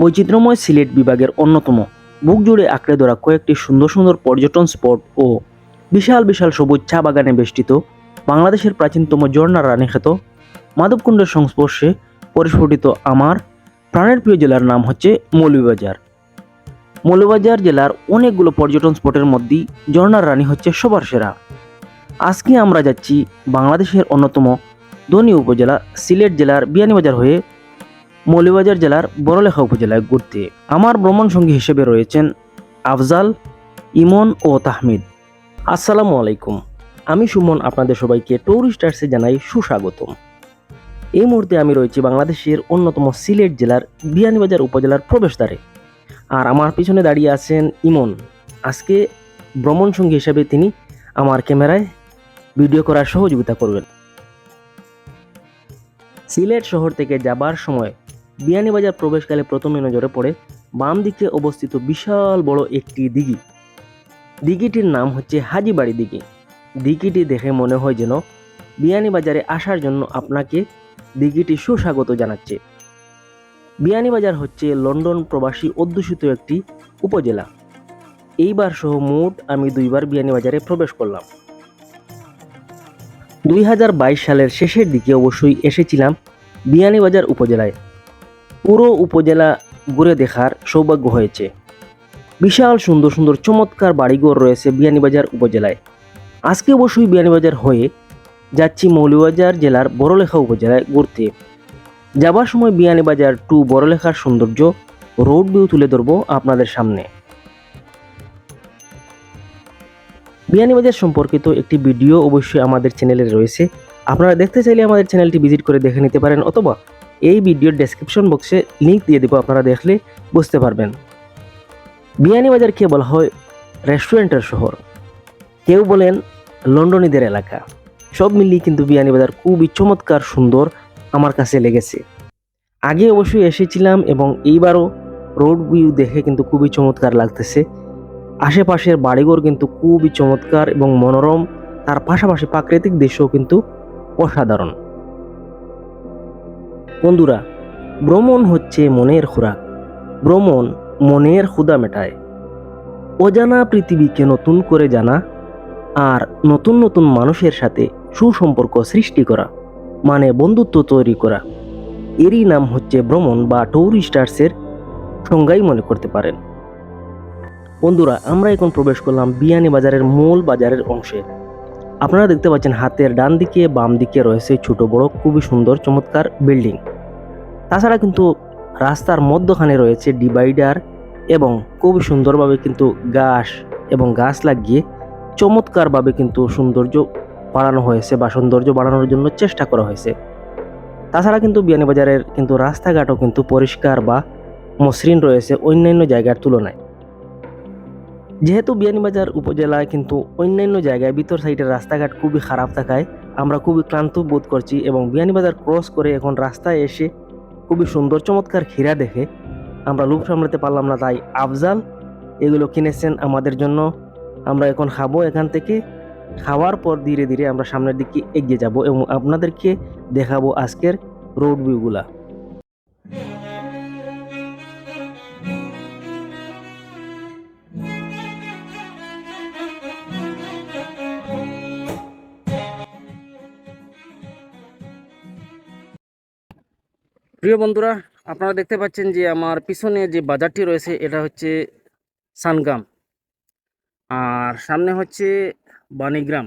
বৈচিত্র্যময় সিলেট বিভাগের অন্যতম। বুক জুড়ে আঁকড়ে ধরা কয়েকটি সুন্দর সুন্দর পর্যটন স্পট ও বিশাল বিশাল সবুজ চা বাগানে বেষ্টিত বাংলাদেশের প্রাচীনতম ঝর্ণার রানীখ্যাত মাধবকুণ্ডের সংস্পর্শে পরিস্ফুটিত আমার প্রাণের প্রিয় জেলার নাম হচ্ছে মৌলভীবাজার। মৌলভীবাজার জেলার অনেকগুলো পর্যটন স্পটের মধ্যেই ঝর্ণার রানী হচ্ছে সবার সেরা। আজকে আমরা যাচ্ছি বাংলাদেশের অন্যতম ধনী উপজেলা সিলেট জেলার বিয়ানীবাজার হয়ে মৌলভীবাজার জেলার বড়লেখা উপজেলায় ঘুরতে আমার ভ্রমণ সঙ্গী হিসেবে রয়েছেন আফজাল, ইমন ও তাহমিদ। আসসালামু আলাইকুম। আমি সুমন, আপনাদের সবাইকে ট্যুরিস্টার্সে জানাই সুস্বাগতম। এই মুহূর্তে আমি রয়েছি বাংলাদেশের অন্যতম সিলেট জেলার বিয়ানীবাজার উপজেলার প্রবেশদ্বারে। আর আমার পিছনে দাঁড়িয়ে আছেন ইমন। আজকে ভ্রমণ সঙ্গী হিসেবে তিনি আমার ক্যামেরায় ভিডিও করার সহযোগিতা করবেন। সিলেট শহর থেকে যাবার সময় বিয়ানীবাজার প্রবেশকালে প্রথমে নজরে পড়ে বাম দিকে অবস্থিত বিশাল বড় একটি দিঘি। দিঘিটির নাম হচ্ছে হাজিবাড়ি দিঘি। দিঘিটি দেখে মনে হয় যেন বিয়ানীবাজারে আসার জন্য আপনাকে দিঘিটি সুস্বাগত জানাচ্ছে। বিয়ানীবাজার হচ্ছে লন্ডন প্রবাসী অধ্যুষিত একটি উপজেলা। এইবার সহ মোট আমি দুইবার বিয়ানীবাজারে প্রবেশ করলাম। দুই হাজার বাইশ সালের শেষের দিকে অবশ্যই এসেছিলাম বিয়ানীবাজার উপজেলায়। পুরো উপজেলা ঘুরে দেখার সৌভাগ্য হয়েছে। বিশাল, সুন্দর সুন্দর, চমৎকার বাড়িঘর রয়েছে বিয়ানীবাজার উপজেলায়। আজকে অবশ্যই বিয়ানীবাজার হয়ে যাচ্ছি মৌলভীবাজার জেলার বড়লেখা উপজেলায় ঘুরতে। যাবার সময় বিয়ানীবাজার টু বড়লেখার সৌন্দর্য রোড ভিউ তুলে ধরবো আপনাদের সামনে। বিয়ানীবাজার সম্পর্কিত একটি ভিডিও অবশ্যই আমাদের চ্যানেলে রয়েছে। আপনারা দেখতে চাইলে আমাদের চ্যানেলটি ভিজিট করে দেখে নিতে পারেন অথবা এই ভিডিওর ডেসক্রিপশন বক্সে লিংক দিয়ে দেবো, আপনারা দেখলে বুঝতে পারবেন। বিয়ানীবাজারকে বলা হয় রেস্টুরেন্টের শহর। কেউ বলেন লন্ডনীদের এলাকা। সব মিলিয়ে কিন্তু বিয়ানীবাজার খুবই চমৎকার, সুন্দর, আমার কাছে লেগেছে। আগে অবশ্যই এসেছিলাম এবং এইবারও রোড ভিউ দেখে কিন্তু খুবই চমৎকার লাগতেছে। আশেপাশের বাড়িঘর কিন্তু খুবই চমৎকার এবং মনোরম। তার পাশাপাশি প্রাকৃতিক দৃশ্যও কিন্তু অসাধারণ। বন্ধুরা ভ্রমণ হচ্ছে মনের খোরাক। ভ্রমণ মনের ক্ষুদা মেটায়। অজানা পৃথিবীকে নতুন করে জানা আর নতুন নতুন মানুষের সাথে সুসম্পর্ক সৃষ্টি করা মানে বন্ধুত্ব তৈরি করা। এরই নাম হচ্ছে ভ্রমণ বা ট্যুরিস্টার্সের সংজ্ঞাই মনে করতে পারেন। বন্ধুরা, আমরা এখন প্রবেশ করলাম বিয়ানী বাজারের মূল বাজারের অংশে। আপনারা দেখতে পাচ্ছেন হাতের ডান দিকে, বাম দিকে রয়েছে ছোট বড়, খুবই সুন্দর, চমৎকার বিল্ডিং। তাছাড়া কিন্তু রাস্তার মধ্যখানে রয়েছে ডিভাইডার এবং খুবই সুন্দরভাবে কিন্তু গাছ এবং গাছ লাগিয়ে চমৎকারভাবে কিন্তু সৌন্দর্য বাড়ানো হয়েছে বা সৌন্দর্য বাড়ানোর জন্য চেষ্টা করা হয়েছে। তাছাড়া কিন্তু বিয়ানীবাজারের কিন্তু রাস্তাঘাটও কিন্তু পরিষ্কার বা মসৃণ রয়েছে অন্যান্য জায়গার তুলনায়। যেহেতু বিয়ানীবাজার উপজেলায় কিন্তু অন্যান্য জায়গায় ভিতর সাইডের রাস্তাঘাট খুবই খারাপ থাকায় আমরা খুবই ক্লান্ত বোধ করছি এবং বিয়ানীবাজার ক্রস করে এখন রাস্তায় এসে খুবই সুন্দর, চমৎকার ক্ষীরা দেখে। আমরা লোভ সামলাতে পারলাম না, তাই আফজাল এগুলো কিনেছেন আমাদের জন্য। আমরা এখন খাব এখান থেকে। খাওয়ার পর ধীরে ধীরে আমরা সামনের দিকে এগিয়ে যাব এবং আপনাদেরকে দেখাবো আজকের রোড ভিউগুলা প্রিয় বন্ধুরা, আপনারা দেখতে পাচ্ছেন যে আমার পিছনে যে বাজারটি রয়েছে, এটা হচ্ছে সানগ্রাম। আর সামনে হচ্ছে বাণীগ্রাম।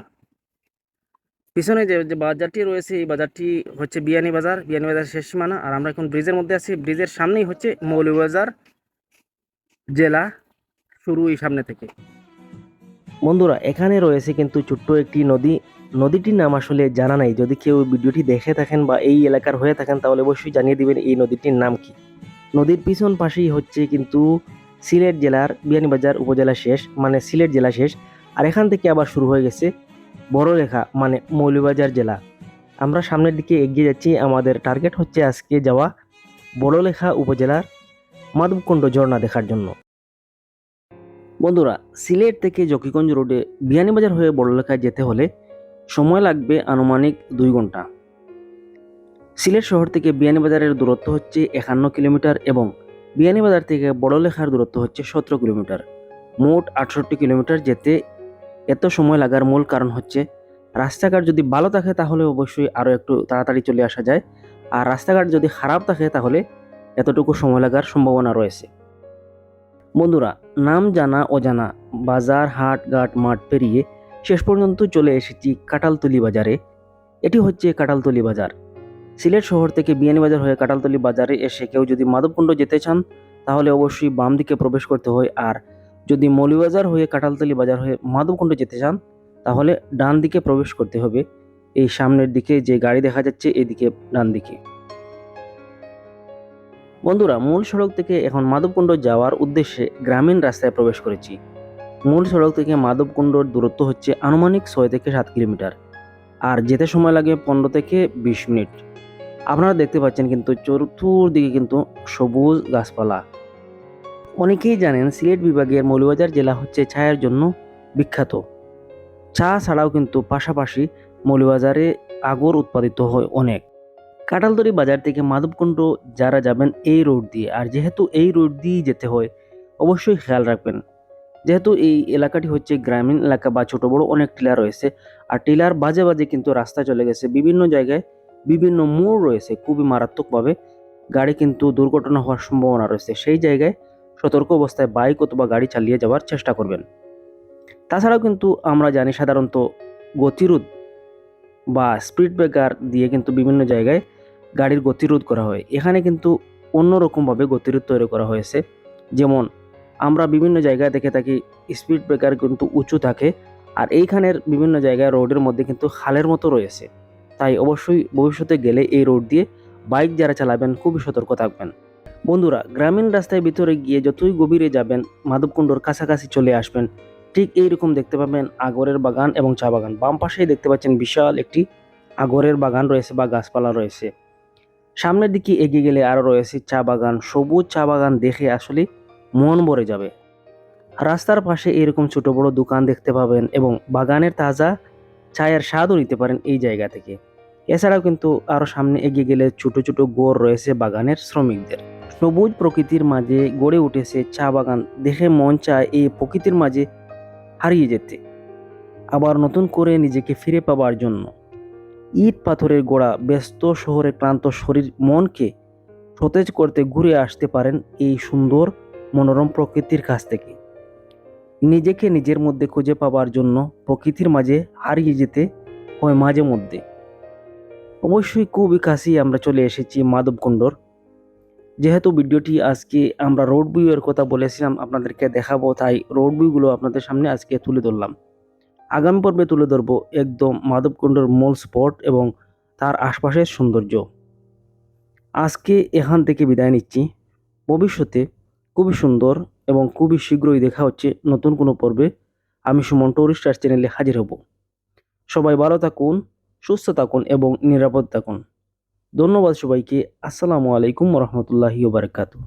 পিছনে যে যে বাজারটি রয়েছে, এই বাজারটি হচ্ছে বিয়ানী বাজার। বিয়ানী বাজার শেষ সীমানা। আর আমরা এখন ব্রিজের মধ্যে আছি। ব্রিজের সামনেই হচ্ছে মৌলভীবাজার জেলা শুরু এই সামনে থেকে। বন্ধুরা, এখানে রয়েছে কিন্তু ছোট্ট একটি নদী। নদীটির নাম আসলে জানা নাই। যদি কেউ ভিডিওটি দেখে থাকেন বা এই এলাকার হয়ে থাকেন, তাহলে অবশ্যই জানিয়ে দিবেন এই নদীটির নাম কি। নদীর পিছন পাশেই হচ্ছে কিন্তু সিলেট জেলার বিয়ানীবাজার উপজেলা শেষ মানে সিলেট জেলা শেষ। আর এখান থেকে আবার শুরু হয়ে গেছে বড়লেখা মানে মৌলভীবাজার জেলা। আমরা সামনের দিকে এগিয়ে যাচ্ছি। আমাদের টার্গেট হচ্ছে আজকে যাওয়া বড়লেখা উপজেলার মাধবকুণ্ড ঝর্ণা দেখার জন্য। বন্ধুরা, সিলেট থেকে জকিগঞ্জ রোডে বিয়ানীবাজার হয়ে বড়লেখায় যেতে হলে সময় লাগবে আনুমানিক দুই ঘণ্টা। সিলেট শহর থেকে বিয়ানীবাজারের দূরত্ব হচ্ছে একান্ন কিলোমিটার এবং বিয়ানীবাজার থেকে বড়লেখার দূরত্ব হচ্ছে সতেরো কিলোমিটার। মোট আটষট্টি কিলোমিটার যেতে এত সময় লাগার মূল কারণ হচ্ছে, রাস্তাঘাট যদি ভালো থাকে তাহলে অবশ্যই আরও একটু তাড়াতাড়ি চলে আসা যায়, আর রাস্তাঘাট যদি খারাপ থাকে তাহলে এতটুকু সময় লাগার সম্ভাবনা রয়েছে। বন্ধুরা, নাম জানা অজানা, বাজার হাট ঘাট মাঠ পেরিয়ে শেষ পর্যন্ত চলে এসেছি কাটালতলি বাজারে। এটি হচ্ছে কাটালতলি বাজার। সিলেট শহর থেকে বিয়ানীবাজার হয়ে কাটালতলি বাজারে এসে কেউ যদি মাধবকুণ্ড যেতে চান, তাহলে অবশ্যই বাম দিকে প্রবেশ করতে হয়। আর যদি মৌলিবাজার হয়ে কাটালতলি বাজার হয়ে মাধবকুণ্ড যেতে চান, তাহলে ডান দিকে প্রবেশ করতে হবে। এই সামনের দিকে যে গাড়ি দেখা যাচ্ছে, এদিকে ডান দিকে। বন্ধুরা, মূল সড়ক থেকে এখন মাধবকুণ্ড যাওয়ার উদ্দেশ্যে গ্রামীণ রাস্তায় প্রবেশ করেছি। মূল সড়ক থেকে মাধবকুণ্ডর দূরত্ব হচ্ছে আনুমানিক ছয় থেকে সাত কিলোমিটার। আর যেতে সময় লাগে পনেরো থেকে বিশ মিনিট। আপনারা দেখতে পাচ্ছেন কিন্তু চতুর্দিকে কিন্তু সবুজ গাছপালা। অনেকেই জানেন সিলেট বিভাগের মৌলবাজার জেলা হচ্ছে চায়ের জন্য বিখ্যাত। চা ছাড়াও কিন্তু পাশাপাশি মৌলবাজারে আগর উৎপাদিত হয় অনেক। কাটালতরি বাজার থেকে মাধবকুণ্ড যারা যাবেন এই রোড দিয়ে। আর যেহেতু এই রোড দিয়েই যেতে হয়, অবশ্যই খেয়াল রাখবেন। যেহেতু এই এলাকাটি হচ্ছে গ্রামীণ এলাকা বা ছোট বড় অনেক টিলার রয়েছে, আর টিলার বাজে বাজে কিন্তু রাস্তা চলে গেছে। বিভিন্ন জায়গায় বিভিন্ন মোড় রয়েছে খুবই মারাত্মকভাবে। গাড়ি কিন্তু দুর্ঘটনা হওয়ার সম্ভাবনা রয়েছে। সেই জায়গায় সতর্ক অবস্থায় বাইক অথবা গাড়ি চালিয়ে যাওয়ার চেষ্টা করবেন। তাছাড়াও কিন্তু আমরা জানি সাধারণত গতিরোধ বা স্পিড ব্রেকার দিয়ে কিন্তু বিভিন্ন জায়গায় গাড়ির গতিরোধ করা হয়। এখানে কিন্তু অন্যরকমভাবে গতিরোধ তৈরি করা হয়েছে। যেমন আমরা বিভিন্ন জায়গায় দেখে থাকি স্পিড ব্রেকার কিন্তু উঁচু থাকে আর এইখানের বিভিন্ন জায়গায় রোডের মধ্যে কিন্তু খালের মতো রয়েছে। তাই অবশ্যই ভবিষ্যতে গেলে এই রোড দিয়ে বাইক যারা চালাবেন খুবই সতর্ক থাকবেন। বন্ধুরা, গ্রামীণ রাস্তায় ভিতরে গিয়ে যতই গভীরে যাবেন, মাধবকুণ্ডর কাছাকাছি চলে আসবেন। ঠিক এইরকম দেখতে পাবেন আগরের বাগান এবং চা বাগান। বাম পাশেই দেখতে পাচ্ছেন বিশাল একটি আগরের বাগান রয়েছে বা গাছপালা রয়েছে। সামনের দিকে এগিয়ে গেলে আরও রয়েছে চা বাগান। সবুজ চা বাগান দেখে আসলে মন ভরে যাবে। রাস্তার পাশে এরকম ছোট বড় দোকান দেখতে পাবেন এবং বাগানের তাজা চায়ের স্বাদও নিতে পারেন এই জায়গা থেকে। এছাড়াও কিন্তু আরও সামনে এগিয়ে গেলে ছোট ছোট গোড় রয়েছে বাগানের শ্রমিকদের। সবুজ প্রকৃতির মাঝে গড়ে উঠেছে চা বাগান। দেখে মন চায় এই প্রকৃতির মাঝে হারিয়ে যেতে। আবার নতুন করে নিজেকে ফিরে পাবার জন্য। ইট পাথরের গোড়া ব্যস্ত শহরে ক্লান্ত শরীর মনকে সতেজ করতে ঘুরে আসতে পারেন এই সুন্দর মনোরম প্রকৃতির কাছ থেকে। নিজেকে নিজের মধ্যে খুঁজে পাবার জন্য প্রকৃতির মাঝে হারিয়ে যেতে হয় মাঝে মধ্যে। অবশ্যই খুবই কাছেই আমরা চলে এসেছি মাধবকুণ্ডর যেহেতু ভিডিওটি আজকে আমরা রোড ভিউয়ের কথা বলেছিলাম আপনাদেরকে দেখাবো, তাই রোড ভিউগুলো আপনাদের সামনে আজকে তুলে ধরলাম। আগামী পর্বে তুলে ধরবো একদম মাধবকুণ্ডর মূল স্পট এবং তার আশপাশের সৌন্দর্য। আজকে এখান থেকে বিদায় নিচ্ছি। ভবিষ্যতে খুবই সুন্দর এবং খুবই শীঘ্রই দেখা হচ্ছে নতুন কোনো পর্বে। আমি সুমন টুরিস্টার চ্যানেলে হাজির হব। সবাই ভালো থাকুন, সুস্থ থাকুন এবং নিরাপদ থাকুন। ধন্যবাদ সবাইকে। আসসালামু আলাইকুম রহমতুল্লাহি বারকাতু